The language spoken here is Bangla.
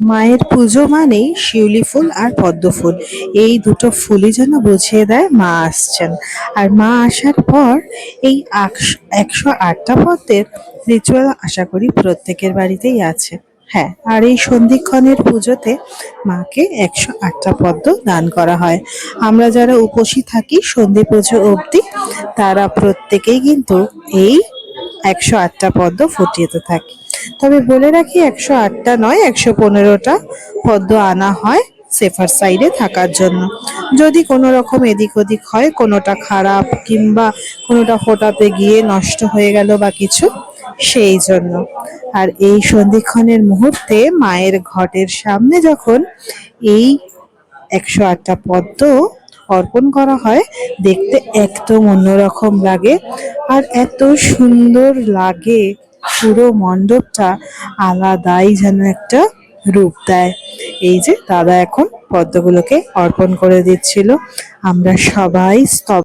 মায়ের পুজো মানেই শিউলি ফুল আর পদ্ম ফুল। এই দুটো ফুলই যেন বুঝিয়ে দেয় মা আসছেন। আর মা আসার পর এই একশো আটটা পদ্মের রিচুয়াল আশা করি প্রত্যেকের বাড়িতেই আছে। হ্যাঁ আর এই সন্ধিক্ষণের পুজোতে মাকে একশো আটটা পদ্ম দান করা হয়। আমরা যারা উপসী থাকি সন্ধি পুজো অবধি, তারা প্রত্যেকেই কিন্তু এই একশো আটটা পদ্ম ফুটিয়েতে থাকি। তবে বলে রাখি, একশো আটটা নয়, একশো পনেরোটা পদ্ম আনা হয় সেফার সাইডে থাকার জন্য। যদি কোনো রকম এদিক ওদিক হয়, কোনোটা খারাপ কিংবা কোনোটা ফোটাতে গিয়ে নষ্ট হয়ে গেল বা কিছু, সেই জন্য। আর এই সন্ধিক্ষণের মুহূর্তে মায়ের ঘটের সামনে যখন এই একশো আটটা পদ্ম অর্পণ করা হয়। দেখতে একদম অন্যরকম লাগে আর এত সুন্দর লাগে। পুরো মণ্ডপটা আলাদাই যেন একটা রূপ দেয়। এই যে দাদা এখন পদ্মগুলোকে অর্পণ করে দিচ্ছিল। আমরা সবাই স্তব